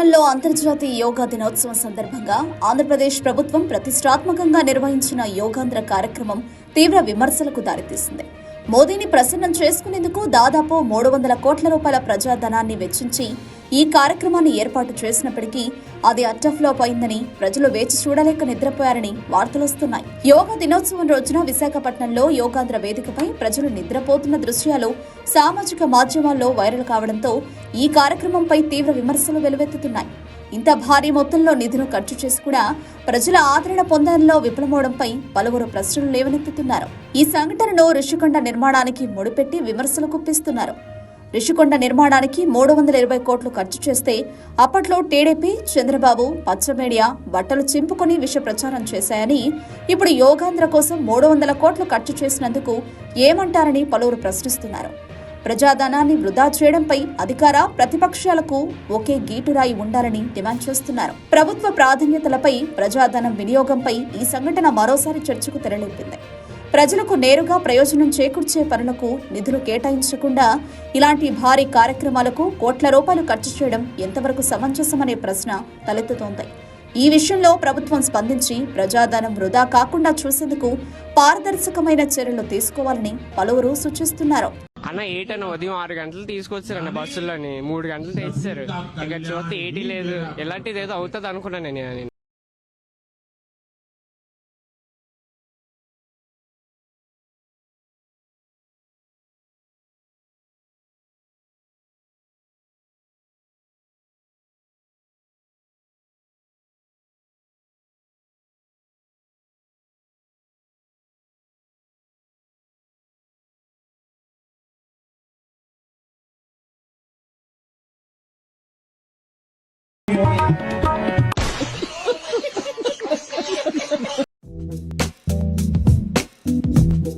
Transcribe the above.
దేశంలో అంతర్జాతీయ యోగా దినోత్సవం సందర్భంగా ఆంధ్రప్రదేశ్ ప్రభుత్వం ప్రతిష్టాత్మకంగా నిర్వహించిన యోగాంధ్ర కార్యక్రమం తీవ్ర విమర్శలకు దారితీసింది. మోదీని ప్రసన్నం చేసుకునేందుకు దాదాపు మూడు వందల కోట్ల రూపాయల ప్రజాధనాన్ని వెచ్చించి ఈ కార్యక్రమాన్ని ఏర్పాటు చేసినప్పటికీ అది అట్టఫ్లోప్ అయిందని ప్రజలు వేచి చూడలేక నిద్రపోయారని వార్తలొస్తున్నాయి యోగా దినోత్సవం రోజున విశాఖపట్నంలో యోగాంధ్ర వేదికపై ప్రజలు నిద్రపోతున్న దృశ్యాలు సామాజిక మాధ్యమాల్లో వైరల్ కావడంతో ఈ కార్యక్రమంపై తీవ్ర విమర్శలు వెలువెత్తుతున్నాయి. ఇంత భారీ మొత్తంలో నిధులు ఖర్చు చేసి కూడా ప్రజల ఆదరణ పొందడంలో విఫలమవడంపై పలువురు ప్రశ్నలు లేవనెత్తుతున్నారు. ఈ సంఘటనను ఋషికొండ నిర్మాణానికి ముడిపెట్టి విమర్శలు గుప్పిస్తున్నారు. రిషికొండ నిర్మాణానికి మూడు వందల ఇరవై కోట్లు ఖర్చు చేస్తే అప్పట్లో టీడీపీ చంద్రబాబు పచ్చమేడియా బట్టలు చింపుకొని విష ప్రచారం చేశాయని ఇప్పుడు యోగాంధ్ర కోసం మూడు వందల కోట్లు ఖర్చు చేసినందుకు ఏమంటారని పలువురు ప్రశ్నిస్తున్నారు. ప్రజాధనాన్ని వృధా చేయడంపై అధికార ప్రతిపక్షాలకు ఒకే గీటురాయి ఉండాలని డిమాండ్ చేస్తున్నారు. ప్రభుత్వ ప్రాధాన్యతలపై ప్రజాధనం వినియోగంపై ఈ సంఘటన మరోసారి చర్చకు తెరలేపింది. ప్రజలకు నేరుగా ప్రయోజనం చేకూర్చే పనులకు నిధులు కేటాయించకుండా ఇలాంటి భారీ కార్యక్రమాలకు కోట్ల రూపాయలు ఖర్చు చేయడం ఎంతవరకు సమంజసమనే ప్రశ్న తలెత్తుతోంది. ఈ విషయంలో ప్రభుత్వం స్పందించి ప్రజాధనం వృధా కాకుండా చూసేందుకు పారదర్శకమైన చర్యలు తీసుకోవాలని పలువురు సూచిస్తున్నారు. అన్న ఎయిట్ ఉదయం ఆరు గంటలు తీసుకొచ్చారన్న బస్సుల్లోని మూడు గంటలు తెచ్చారు. ఇక చూస్తే ఏటీ లేదు. ఇలాంటిది ఏదో అవుతుంది అనుకున్నాను నేను. Música